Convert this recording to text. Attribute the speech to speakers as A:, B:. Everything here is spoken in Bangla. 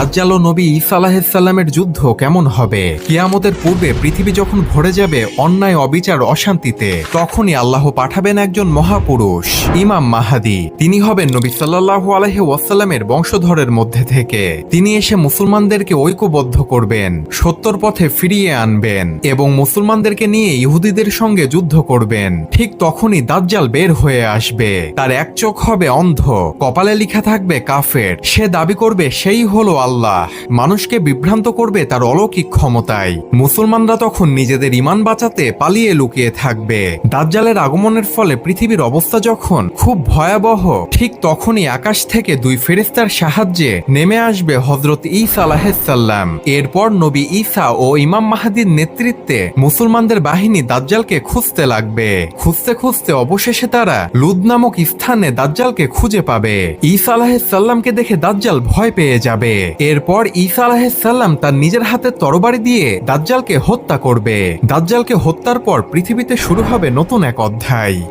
A: দাজ্জাল ও নবী ঈসা আলাহিসাল্লামের যুদ্ধ কেমন হবে? কিয়ামতের পূর্বে পৃথিবী যখন ভরে যাবে অন্যায়, অবিচার, অশান্তিতে, তখনই আল্লাহ পাঠাবেন একজন মহাপুরুষ, ইমাম মাহাদি। তিনি হবেন নবী সাল্লাল্লাহু আলাইহি ওয়াসাল্লামের বংশধরের মধ্যে থেকে। তিনি এসে মুসলমানদেরকে ঐক্যবদ্ধ করবেন, সত্যর পথে ফিরিয়ে আনবেন এবং মুসলমানদেরকে নিয়ে ইহুদিদের সঙ্গে যুদ্ধ করবেন। ঠিক তখনই দাজ্জাল বের হয়ে আসবে। তার এক চোখ হবে অন্ধ, কপালে লিখা থাকবে কাফের। সে দাবি করবে, সেই হলো আল্লাহ। মানুষকে বিভ্রান্ত করবে তার অলৌকিক ক্ষমতায়। মুসলমানরা তখন নিজেদের ইমান বাঁচাতে পালিয়ে লুকিয়ে থাকবে। দাজ্জালের আগমনের ফলে পৃথিবীর অবস্থা যখন খুব ভয়াবহ, ঠিক তখনই আকাশ থেকে দুই ফেরেস্তার সাহায্যে নেমে আসবে হজরত ঈসা আলাহিসাল্লাম এরপর নবী ঈসা ও ইমাম মাহাদির নেতৃত্বে মুসলমানদের বাহিনী দাজ্জালকে খুঁজতে লাগবে। খুঁজতে খুঁজতে অবশেষে তারা লুদ নামক স্থানে দাজ্জালকে খুঁজে পাবে। ঈসা আলাহিসাল্লামকে দেখে দাজ্জাল ভয় পেয়ে যাবে। এরপর ঈসা আলাহিসাল্লাম তার নিজের হাতে তরবারি দিয়ে দাজ্জালকে হত্যা করবে। দাজ্জালকে হত্যার পর পৃথিবীতে শুরু হবে নতুন এক অধ্যায়।